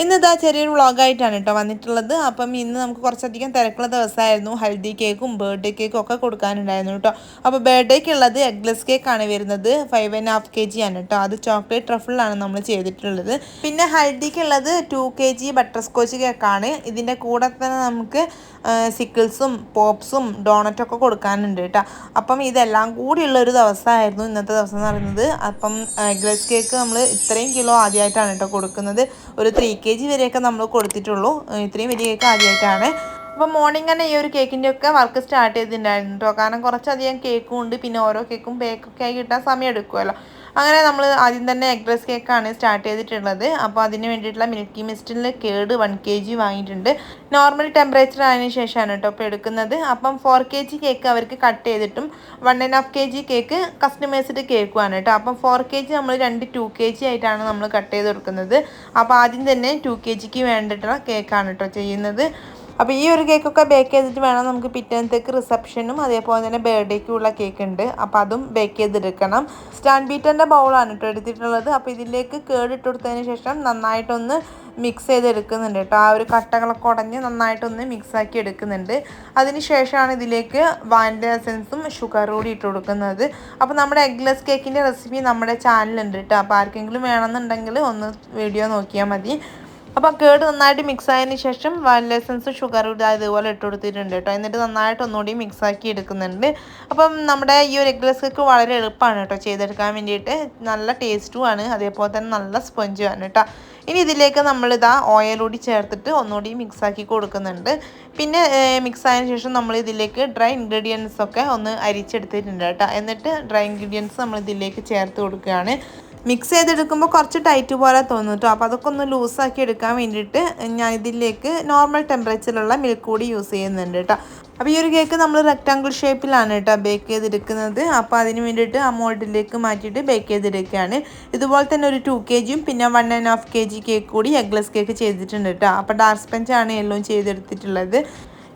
ഇന്ന് ഇതാ ചെറിയൊരു വ്ളോഗായിട്ടാണ് കേട്ടോ വന്നിട്ടുള്ളത്. അപ്പം ഇന്ന് നമുക്ക് കുറച്ചധികം തിരക്കുള്ള ദിവസമായിരുന്നു. ഹൽദി കേക്കും ബർത്ത്ഡേ കേക്കും ഒക്കെ കൊടുക്കാനുണ്ടായിരുന്നു കേട്ടോ. അപ്പോൾ ബർത്ത്ഡേക്ക് ഉള്ളത് എഗ്ലെസ് കേക്കാണ് വരുന്നത്. Five and half K G ആണ് കേട്ടോ. അത് ചോക്ലേറ്റ് ട്രഫിളാണ് നമ്മൾ ചെയ്തിട്ടുള്ളത്. പിന്നെ ഹൽദിക്ക് ഉള്ളത് two K G butter scotch കേക്കാണ്. ഇതിന്റെ കൂടെ തന്നെ നമുക്ക് സിക്കിൾസും പോപ്സും ഡോണറ്റൊക്കെ കൊടുക്കാനുണ്ട് കേട്ടോ. അപ്പം ഇതെല്ലാം കൂടിയുള്ള ഒരു ദിവസമായിരുന്നു ഇന്നത്തെ ദിവസം എന്ന് പറയുന്നത്. അപ്പം എഗ്ലെസ് കേക്ക് നമ്മൾ ഇത്രയും കിലോ ആദ്യമായിട്ടാണ് കേട്ടോ കൊടുക്കുന്നത്. ഒരു ത്രീ ജി വരെയൊക്കെ നമ്മൾ കൊടുത്തിട്ടുള്ളൂ. ഇത്രയും വലിയ കേക്ക് ആദ്യമായിട്ടാണ് അപ്പോൾ മോർണിംഗ് തന്നെ ഈ ഒരു കേക്കിന്റെ ഒക്കെ വർക്ക് സ്റ്റാർട്ട് ചെയ്തിട്ടുണ്ടായിരുന്നു കേട്ടോ കാരണം കുറച്ചധികം കേക്കും ഉണ്ട്. പിന്നെ ഓരോ കേക്കും ബേക്കൊക്കെ ആയി കിട്ടാൻ സമയം എടുക്കുമല്ലോ അങ്ങനെ നമ്മൾ ആദ്യം തന്നെ എഗ് റൈസ് കേക്കാണ് സ്റ്റാർട്ട് ചെയ്തിട്ടുള്ളത്. അപ്പോൾ അതിന് വേണ്ടിയിട്ടുള്ള മിൽക്കി മിസ്റ്റിൽ കേട് വൺ കെ ജി വാങ്ങിയിട്ടുണ്ട്. നോർമൽ ടെമ്പറേച്ചർ ആയതിനു ശേഷമാണ് കേട്ടോ ഇപ്പോൾ എടുക്കുന്നത്. അപ്പം ഫോർ കെ ജി കേക്ക് അവർക്ക് കട്ട് ചെയ്തിട്ടും one and half K G cake customised കേക്കുമാണ് കേട്ടോ. അപ്പം ഫോർ കെ ജി നമ്മൾ രണ്ട് ടു കെ ജി ആയിട്ടാണ് നമ്മൾ കട്ട് ചെയ്ത് കൊടുക്കുന്നത്. അപ്പോൾ ആദ്യം തന്നെ ടു കെ ജിക്ക് വേണ്ടിയിട്ടുള്ള കേക്കാണ് കേട്ടോ ചെയ്യുന്നത്. അപ്പോൾ ഈ ഒരു കേക്കൊക്കെ ബേക്ക് ചെയ്തിട്ട് വേണം നമുക്ക് പിറ്റേന്നത്തേക്ക് റിസപ്ഷനും അതേപോലെ തന്നെ ബർത്ത്ഡേക്കും ഉള്ള കേക്ക് ഉണ്ട്. അപ്പോൾ അതും ബേക്ക് ചെയ്തെടുക്കണം. സ്റ്റാൻഡ് ബീറ്ററിന്റെ ബൗളാണ് കേട്ടോ എടുത്തിട്ടുള്ളത്. അപ്പോൾ ഇതിലേക്ക് കേടിട്ട് കൊടുത്തതിന് ശേഷം നന്നായിട്ടൊന്ന് മിക്സ് ചെയ്തെടുക്കുന്നുണ്ട് കേട്ടോ ആ ഒരു കട്ടകളൊക്കെ ഉടഞ്ഞ് നന്നായിട്ടൊന്ന് മിക്സാക്കി എടുക്കുന്നുണ്ട്. അതിന് ശേഷമാണ് ഇതിലേക്ക് വാനില എസൻസും ഷുഗർ കൂടി ഇട്ട് കൊടുക്കുന്നത്. അപ്പോൾ നമ്മുടെ എഗ്ലെസ് കേക്കിന്റെ റെസിപ്പി നമ്മുടെ ചാനലുണ്ട് കേട്ടോ അപ്പോൾ ആർക്കെങ്കിലും വേണമെന്നുണ്ടെങ്കിൽ ഒന്ന് വീഡിയോ നോക്കിയാൽ മതി. അപ്പോൾ കേട് നന്നായിട്ട് മിക്സ് ആയതിന് ശേഷം വാനില എസൻസ് ഷുഗർ ഇതുപോലെ ഇട്ട് കൊടുത്തിട്ടുണ്ട് കേട്ടോ. എന്നിട്ട് നന്നായിട്ട് ഒന്നുകൂടി മിക്സ് ആക്കി എടുക്കുന്നുണ്ട്. അപ്പം നമ്മുടെ ഈ ഒരു എഗ്ലസ് കേക്ക് വളരെ എളുപ്പമാണ് കേട്ടോ ചെയ്തെടുക്കാൻ വേണ്ടിയിട്ട്. നല്ല ടേസ്റ്റുമാണ് അതേപോലെ തന്നെ നല്ല സ്പഞ്ചുമാണ് കേട്ടോ. ഇനി ഇതിലേക്ക് നമ്മളിതാ ഓയിൽ കൂടി ചേർത്തിട്ട് ഒന്നുകൂടി മിക്സ് ആക്കി കൊടുക്കുന്നുണ്ട്. പിന്നെ മിക്സ് ആയതിനു ശേഷം നമ്മൾ ഇതിലേക്ക് ഡ്രൈ ഇൻഗ്രീഡിയൻസ് ഒക്കെ ഒന്ന് അരിച്ചെടുത്തിട്ടുണ്ട് കേട്ടോ. എന്നിട്ട് ഡ്രൈ ഇൻഗ്രീഡിയൻസ് നമ്മൾ ഇതിലേക്ക് ചേർത്ത് കൊടുക്കുകയാണ്. മിക്സ് ചെയ്തെടുക്കുമ്പോൾ കുറച്ച് ടൈറ്റ് പോലെ തോന്നും കേട്ടോ അപ്പോൾ അതൊക്കെ ഒന്ന് ലൂസാക്കി എടുക്കാൻ വേണ്ടിയിട്ട് ഞാൻ ഇതിലേക്ക് നോർമൽ ടെമ്പറേച്ചറിലുള്ള മിൽക്ക് കൂടി യൂസ് ചെയ്യുന്നുണ്ട് കേട്ടോ അപ്പോൾ ഈ ഒരു കേക്ക് നമ്മൾ റെക്റ്റാങ്കിൾ ഷേപ്പിലാണ് കേട്ടോ ബേക്ക് ചെയ്തെടുക്കുന്നത്. അപ്പോൾ അതിന് വേണ്ടിയിട്ട് ആ മോൾഡിലേക്ക് മാറ്റിയിട്ട് ബേക്ക് ചെയ്തെടുക്കുകയാണ്. ഇതുപോലെ തന്നെ ഒരു ടു കെ ജിയും പിന്നെ one and half K G cake കൂടി എഗ്ലസ് കേക്ക് ചെയ്തിട്ടുണ്ട് കേട്ടോ അപ്പോൾ ഡാർക്ക് സ്പെഞ്ചാണ് എല്ലാം ചെയ്തെടുത്തിട്ടുള്ളത്.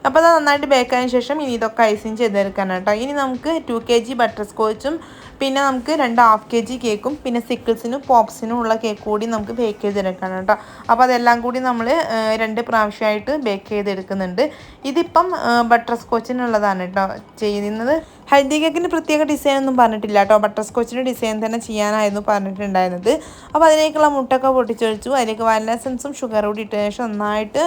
അപ്പോൾ അത് നന്നായിട്ട് ബേക്കായതിനു ശേഷം ഇനി ഇതൊക്കെ ഐസിങ് ചെയ്തെടുക്കാനാണ് കേട്ടോ ഇനി നമുക്ക് ടു കെ ജി ബട്ടർ സ്കോച്ചും പിന്നെ നമുക്ക് രണ്ട് ഹാഫ് കെ ജി കേക്കും പിന്നെ സിക്കിൾസിനും പോപ്സിനും ഉള്ള കേക്ക് കൂടി നമുക്ക് ബേക്ക് ചെയ്തെടുക്കണം കേട്ടോ അപ്പോൾ അതെല്ലാം കൂടി നമ്മൾ രണ്ട് പ്രാവശ്യമായിട്ട് ബേക്ക് ചെയ്തെടുക്കുന്നുണ്ട്. ഇതിപ്പം ബട്ടർ സ്കോച്ചിനുള്ളതാണ് കേട്ടോ ചെയ്യുന്നത്. ഹൽദി കേക്കിന് പ്രത്യേക ഡിസൈൻ ഒന്നും പറഞ്ഞിട്ടില്ല കേട്ടോ ബട്ടർ സ്കോച്ചിന്റെ ഡിസൈൻ തന്നെ ചെയ്യാനായിരുന്നു പറഞ്ഞിട്ടുണ്ടായിരുന്നത്. അപ്പോൾ അതിലേക്കുള്ള മുട്ടൊക്കെ പൊട്ടിച്ചൊഴിച്ചു അതിലേക്ക് വാനില എസൻസും ഷുഗർ കൂടി ഇട്ട ശേഷം നന്നായിട്ട്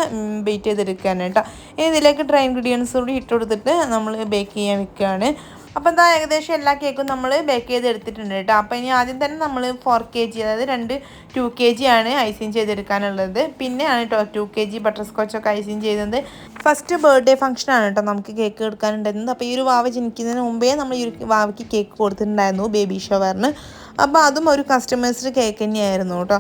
ബീറ്റ് ചെയ്തെടുക്കാനായിട്ടോ ഇനി ഇതിലേക്ക് ഡ്രൈ ഇൻഗ്രീഡിയൻസ് കൂടി ഇട്ട് കൊടുത്തിട്ട് നമ്മൾ ബേക്ക് ചെയ്യാൻ വെക്കുകയാണ് അപ്പോൾ എന്താ ഏകദേശം എല്ലാ കേക്കും നമ്മൾ ബേക്ക് ചെയ്ത് എടുത്തിട്ടുണ്ട് കേട്ടോ. അപ്പോൾ ഇനി ആദ്യം തന്നെ നമ്മൾ ഫോർ കെ ജി അതായത് രണ്ട് ടു കെ ജി ആണ് ഐസിങ് ചെയ്തെടുക്കാനുള്ളത്. പിന്നെയാണ് കേട്ടോ ടു കെ ജി ബട്ടർ സ്കോച്ചൊക്കെ ഐസിങ് ചെയ്തത് ഫസ്റ്റ് ബർത്ത്ഡേ ഫംഗ്ഷനാണ് കേട്ടോ നമുക്ക് കേക്ക് എടുക്കാനുണ്ടായിരുന്നത്. അപ്പോൾ ഈ ഒരു വാവ ജനിക്കുന്നതിന് മുമ്പേ നമ്മൾ ഈ ഒരു വാവയ്ക്ക് കേക്ക് കൊടുത്തിട്ടുണ്ടായിരുന്നു ബേബി ഷവറിന് അപ്പോൾ അതും ഒരു കസ്റ്റമേഴ്സ്ഡ് കേക്ക് തന്നെയായിരുന്നു കേട്ടോ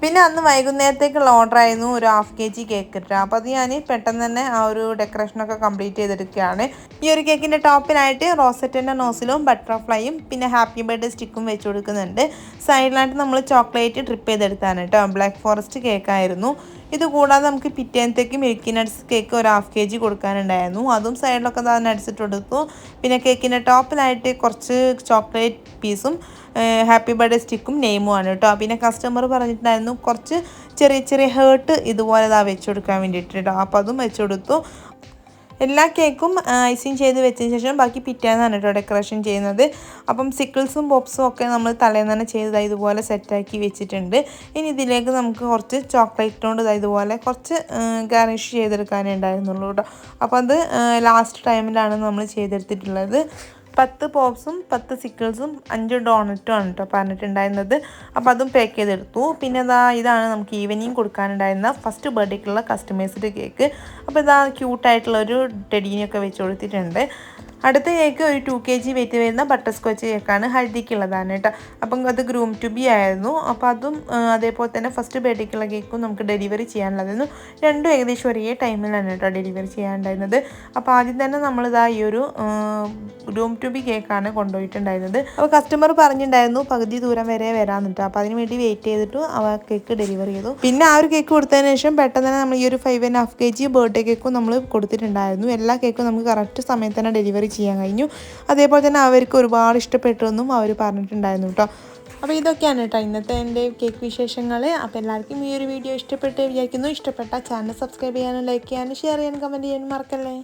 പിന്നെ അന്ന് വൈകുന്നേരത്തേക്കുള്ള ഓർഡർ ആയിരുന്നു ഒരു ഹാഫ് കെ ജി കേക്ക് കിട്ടുക അപ്പോൾ അത് ഞാൻ പെട്ടെന്ന് തന്നെ ആ ഒരു ഡെക്കറേഷനൊക്കെ കംപ്ലീറ്റ് ചെയ്തെടുക്കുകയാണ്. ഈ ഒരു കേക്കിന്റെ ടോപ്പിനായിട്ട് റോസറ്റിന്റെ നോസിലും ബട്ടർഫ്ലൈയും പിന്നെ ഹാപ്പി ബർത്ത്ഡേ സ്റ്റിക്കും വെച്ച് കൊടുക്കുന്നുണ്ട്. സൈഡിലായിട്ട് നമ്മൾ ചോക്ലേറ്റ് ട്രിപ്പ് ചെയ്തെടുത്താണ് കേട്ടോ ബ്ലാക്ക് ഫോറസ്റ്റ് കേക്കായിരുന്നു ഇത് കൂടാതെ നമുക്ക് പിറ്റേന്നത്തേക്ക് മിൽക്കി നട്ട്സ് കേക്ക് ഒരു ഹാഫ് കെ ജി കൊടുക്കാനുണ്ടായിരുന്നു. അതും സൈഡിലൊക്കെ തന്നെ നട്ട്സ് കൊടുത്തു പിന്നെ കേക്കിന്റെ ടോപ്പിലായിട്ട് കുറച്ച് ചോക്ലേറ്റ് പീസും ഹാപ്പി ബർത്ത്ഡേ സ്റ്റിക്കും നെയിമുമാണ് കേട്ടോ. പിന്നെ കസ്റ്റമർ പറഞ്ഞിട്ടുണ്ടായിരുന്നു കുറച്ച് ചെറിയ ചെറിയ ഹേർട്ട് ഇതുപോലെ ഇതാ വെച്ച് കൊടുക്കാൻ വേണ്ടിയിട്ട് കേട്ടോ. അപ്പോൾ അതും വെച്ച് കൊടുത്തു എല്ലാ കേക്കും ഐസിങ് ചെയ്ത് വെച്ചതിന് ശേഷം ബാക്കി പിറ്റേന്നാണ് കേട്ടോ ഡെക്കറേഷൻ ചെയ്യുന്നത്. അപ്പം സിക്കിൾസും പോപ്സും ഒക്കെ നമ്മൾ തലേന്ന് തന്നെ ചെയ്ത് ഇതുപോലെ സെറ്റാക്കി വെച്ചിട്ടുണ്ട്. ഇനി ഇതിലേക്ക് നമുക്ക് കുറച്ച് ചോക്ലേറ്റ് കൊണ്ട് ഇതുപോലെ കുറച്ച് ഗാർണിഷ് ചെയ്തെടുക്കാനേ ഉണ്ടായിരുന്നുള്ളൂ കേട്ടോ. അപ്പോൾ അത് ലാസ്റ്റ് ടൈമിലാണ് നമ്മൾ ചെയ്തെടുത്തിട്ടുള്ളത്. പത്ത് പോപ്സും പത്ത് സിക്കിൾസും അഞ്ച് ഡോണറ്റും ആണ് കേട്ടോ പറഞ്ഞിട്ടുണ്ടായിരുന്നത്. അപ്പോൾ അതും പാക്ക് ചെയ്തെടുത്തു. പിന്നെ ഇതാ ഇതാണ് നമുക്ക് ഈവനിങ് കൊടുക്കാനുണ്ടായിരുന്ന ഫസ്റ്റ് ബർത്ത്ഡേക്കുള്ള കസ്റ്റമേഴ്സിന്റെ കേക്ക് അപ്പോൾ ഇതാ ക്യൂട്ടായിട്ടുള്ള ഒരു ടെഡീനെയൊക്കെ വെച്ച് കൊടുത്തിട്ടുണ്ട്. അടുത്ത കേക്ക് ഒരു ടു കെ ജി വെയിറ്റ് വരുന്ന ബട്ടർ സ്കോച്ച് കേക്കാണ് ഹൽദിക്കുള്ളതാണ് കേട്ടോ. അപ്പം അത് ഗ്രൂം ടു ബി ആയിരുന്നു. അപ്പോൾ അതും അതേപോലെ തന്നെ ഫസ്റ്റ് ബർത്ത്ഡേക്കുള്ള കേക്കും നമുക്ക് ഡെലിവറി ചെയ്യാനുള്ളതായിരുന്നു. രണ്ടും ഏകദേശം ഒരേ ടൈമിലാണ് കേട്ടോ ഡെലിവറി ചെയ്യാനുണ്ടായിരുന്നത്. അപ്പോൾ ആദ്യം തന്നെ നമ്മളിതാ ഈ ഒരു ഗ്രൂം ടു ബി കേക്കാണ് കൊണ്ടുപോയിട്ടുണ്ടായിരുന്നത്. അപ്പോൾ കസ്റ്റമർ പറഞ്ഞിട്ടുണ്ടായിരുന്നു പകുതി ദൂരം വരെ വരാമെന്നിട്ട് അപ്പോൾ അതിന് വേണ്ടി വെയിറ്റ് ചെയ്തിട്ട് ആ കേക്ക് ഡെലിവറി ചെയ്തു. പിന്നെ ആ ഒരു കേക്ക് കൊടുത്തതിന് ശേഷം പെട്ടെന്ന് തന്നെ നമ്മൾ ഈ ഒരു five and half K G birthday കേക്കും നമ്മൾ കൊടുത്തിട്ടുണ്ടായിരുന്നു. എല്ലാ കേക്കും നമുക്ക് കറക്റ്റ് സമയത്ത് തന്നെ ഡെലിവറി ചെയ്യാൻ കഴിഞ്ഞു. അതേപോലെ തന്നെ അവർക്ക് ഒരുപാട് ഇഷ്ടപ്പെട്ടു എന്നും അവർ പറഞ്ഞിട്ടുണ്ടായിരുന്നു കേട്ടോ അപ്പോൾ ഇതൊക്കെയാണ് കേട്ടോ ഇന്നത്തെ എന്റെ കേക്ക് വിശേഷങ്ങൾ അപ്പോൾ എല്ലാവർക്കും ഈ ഒരു വീഡിയോ ഇഷ്ടപ്പെട്ട് വിചാരിക്കുന്നു. ഇഷ്ടപ്പെട്ട ചാനൽ സബ്സ്ക്രൈബ് ചെയ്യാനും ലൈക്ക് ചെയ്യാനും ഷെയർ ചെയ്യാനും കമന്റ് ചെയ്യാനും മറക്കല്ലേ?